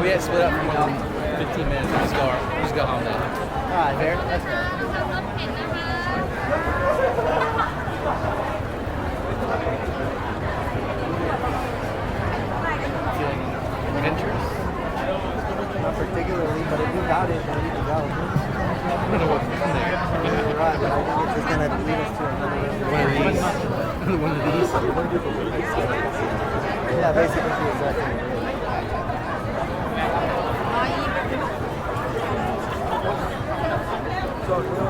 We had split up for about 15 minutes. We just go, just go home now. All right, fair. Particularly, but if you got it, then go. I don't know what's in there. I think it's just going to lead us to another one of these. one of these. Yeah, basically exactly. start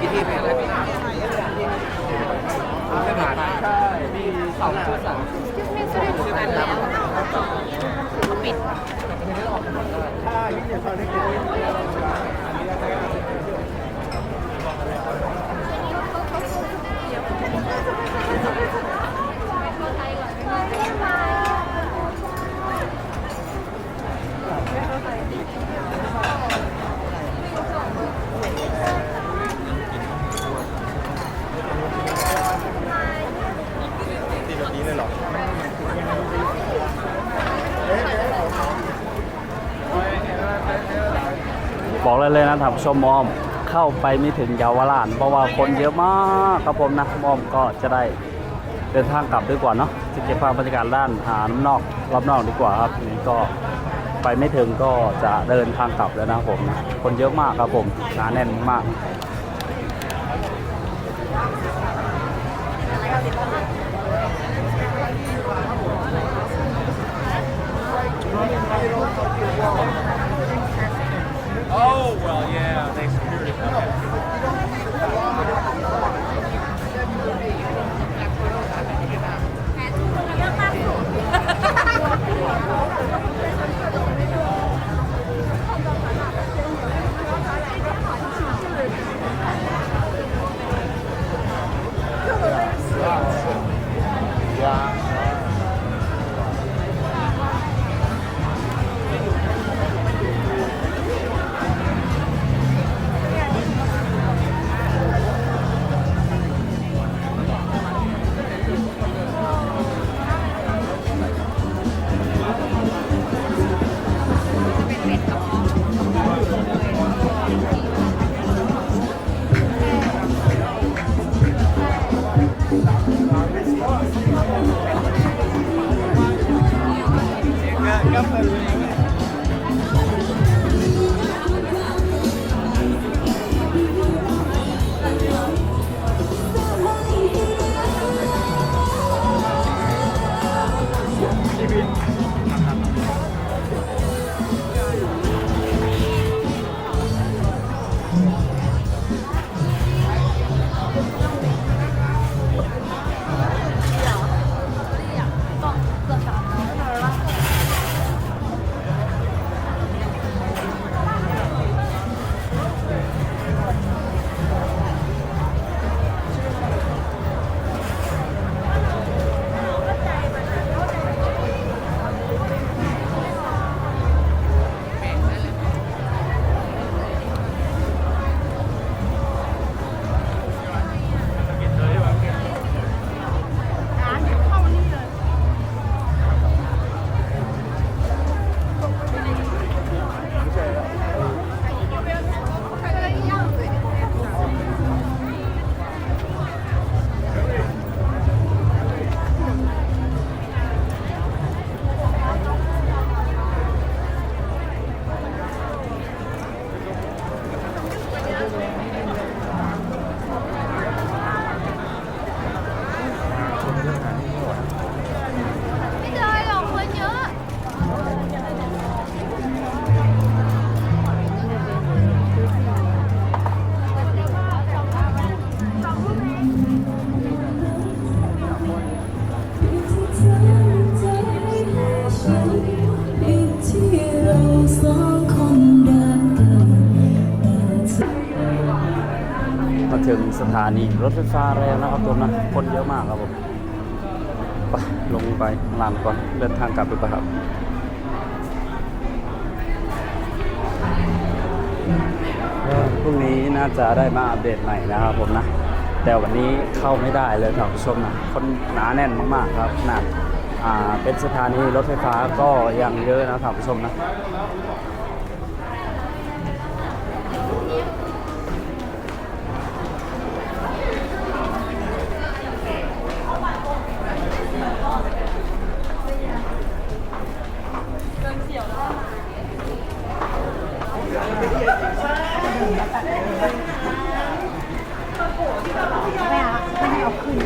กี่ที่เป็นอะไรพี่ไม่ผ่านมีสองชุดสาม ไม่ซื้อหมูกันแล้ว ปิดบอกเลยเเลยนะท่านผู้ชมมอมเข้าไปไม่ถึงเยาวราชเพราะว่าคนเยอะมากครับผมนะมอมก็จะได้เดินทางกลับดีกว่าเนาะจะเก็บภาพบรรยากาศด้านหาน้ำนอกรอบนอกดีกว่าครับนี่ก็ไปไม่ถึงก็จะเดินทางกลับแล้วนะผมนะคนเยอะมากครับผมหนาแน่นมาก TV. ถึงสถานีรถไฟฟ้าแล้วนะครับทุกคนะคนเยอะมากครับผมไปลงไปลานก่อนเดินทางกลับดีกว่าครับพรุ่งนี้น่าจะได้มาอัปเดตใหม่นะครับผมนะ แต่วันนี้เข้าไม่ได้เลยท่านผู้ชมนะคนหนาแน่นมากๆครับขนาดเป็นสถานีรถไฟฟ้าก็ยังเยอะนะท่านผู้ชมนะ ไม่เอาไม่ให้เอาขึ้น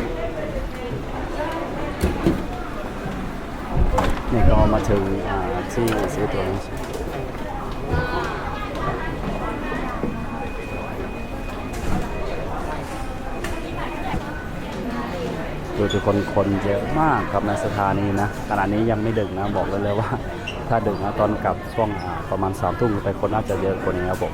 นี่ก็มาถึงที่สีตัวนี้ดูทุกคนคนเยอะมากครับในสถานีนะขณะนี้ยังไม่ดึกนะบอกเลยเลยว่า ถ้าดึกนะตอนกลับช่วงประมาณสามทุ่มไปคนน่าจะเยอะกว่านี้ครับผม